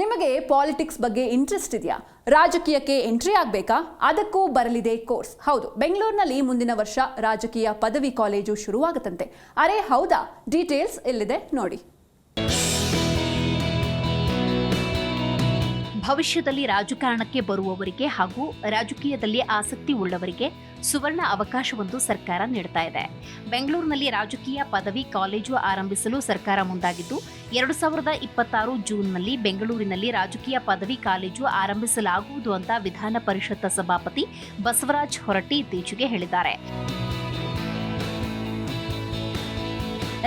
ನಿಮಗೆ ಪಾಲಿಟಿಕ್ಸ್ ಬಗ್ಗೆ ಇಂಟ್ರೆಸ್ಟ್ ಇದೆಯಾ? ರಾಜಕೀಯಕ್ಕೆ ಎಂಟ್ರಿ ಆಗಬೇಕಾ? ಅದಕ್ಕೂ ಬರಲಿದೆ ಕೋರ್ಸ್ ಹೌದು, ಬೆಂಗಳೂರಿನಲ್ಲಿ ಮುಂದಿನ ವರ್ಷ ರಾಜಕೀಯ ಪದವಿ ಕಾಲೇಜು ಶುರುವಾಗುತ್ತಂತೆ. ಅರೆ ಹೌದಾ? ಡೀಟೇಲ್ಸ್ ಎಲ್ಲಿದೆ? ನೋಡಿ. ಭವಿಷ್ಯದಲ್ಲಿ ರಾಜಕಾರಣಕ್ಕೆ ಬರುವವರಿಗೆ ಹಾಗೂ ರಾಜಕೀಯದಲ್ಲಿ ಆಸಕ್ತಿ ಉಳ್ಳವರಿಗೆ ಸುವರ್ಣ ಅವಕಾಶವೊಂದು ಸರ್ಕಾರ ನೀಡ್ತಾ ಇದೆ. ಬೆಂಗಳೂರಿನಲ್ಲಿ ರಾಜಕೀಯ ಪದವಿ ಕಾಲೇಜು ಆರಂಭಿಸಲು ಸರ್ಕಾರ ಮುಂದಾಗಿದ್ದು, ಎರಡು ಸಾವಿರದ ಇಪ್ಪತ್ತಾರು ಜೂನ್ನಲ್ಲಿ ಬೆಂಗಳೂರಿನಲ್ಲಿ ರಾಜಕೀಯ ಪದವಿ ಕಾಲೇಜು ಆರಂಭಿಸಲಾಗುವುದು ಅಂತ ವಿಧಾನ ಪರಿಷತ್ ಸಭಾಪತಿ ಬಸವರಾಜ್ ಹೊರಟ್ಟಿ ಇತ್ತೀಚೆಗೆ ಹೇಳಿದ್ದಾರೆ.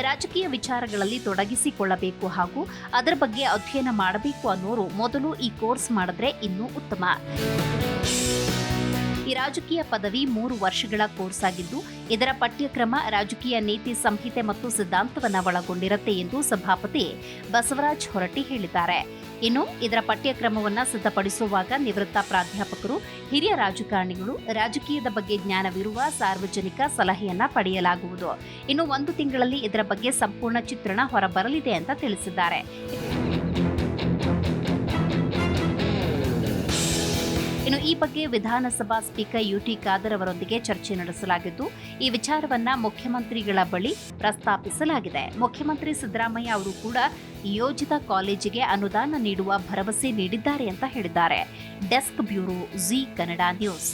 ರಾಜಕೀಯ ವಿಚಾರಗಳಲ್ಲಿ ತೊಡಗಿಸಿಕೊಳ್ಳಬೇಕು ಹಾಗೂ ಅದರ ಬಗ್ಗೆ ಅಧ್ಯಯನ ಮಾಡಬೇಕು ಅನ್ನೋರು ಮೊದಲು ಈ ಕೋರ್ಸ್ ಮಾಡಿದ್ರೆ ಇನ್ನೂ ಉತ್ತಮ. ಈ ರಾಜಕೀಯ ಪದವಿ ಮೂರು ವರ್ಷಗಳ ಕೋರ್ಸ್ ಆಗಿದ್ದು, ಇದರ ಪಠ್ಯಕ್ರಮ ರಾಜಕೀಯ ನೀತಿ ಸಂಹಿತೆ ಮತ್ತು ಸಿದ್ಧಾಂತವನ್ನು ಒಳಗೊಂಡಿರುತ್ತೆ ಎಂದು ಸಭಾಪತಿ ಬಸವರಾಜ್ ಹೊರಟ್ಟಿ ಹೇಳಿದ್ದಾರೆ. ಇನ್ನು ಇದರ ಪಠ್ಯಕ್ರಮವನ್ನ ಸಿದ್ಧಪಡಿಸುವಾಗ ನಿವೃತ್ತ ಪ್ರಾಧ್ಯಾಪಕರು, ಹಿರಿಯ ರಾಜಕಾರಣಿಗಳು, ರಾಜಕೀಯದ ಬಗ್ಗೆ ಜ್ಞಾನವಿರುವ ಸಾರ್ವಜನಿಕ ಸಲಹೆಯನ್ನ ಪಡೆಯಲಾಗುವುದು. ಇನ್ನು ಒಂದು ತಿಂಗಳಲ್ಲಿ ಇದರ ಬಗ್ಗೆ ಸಂಪೂರ್ಣ ಚಿತ್ರಣ ಹೊರಬರಲಿದೆ ಅಂತ ತಿಳಿಸಿದ್ದಾರೆ. ಇನ್ನು ಈ ಬಗ್ಗೆ ವಿಧಾನಸಭಾ ಸ್ಪೀಕರ್ ಯುಟಿ ಖಾದರ್ ಅವರೊಂದಿಗೆ ಚರ್ಚೆ ನಡೆಸಲಾಗಿದ್ದು, ಈ ವಿಚಾರವನ್ನ ಮುಖ್ಯಮಂತ್ರಿಗಳ ಬಳಿ ಪ್ರಸ್ತಾಪಿಸಲಾಗಿದೆ. ಮುಖ್ಯಮಂತ್ರಿ ಸಿದ್ದರಾಮಯ್ಯ ಅವರು ಕೂಡ ಯೋಜಿತ ಕಾಲೇಜಿಗೆ ಅನುದಾನ ನೀಡುವ ಭರವಸೆ ನೀಡಿದ್ದಾರೆ ಅಂತ ಹೇಳಿದ್ದಾರೆ. Desk bureau Zee Kannada news.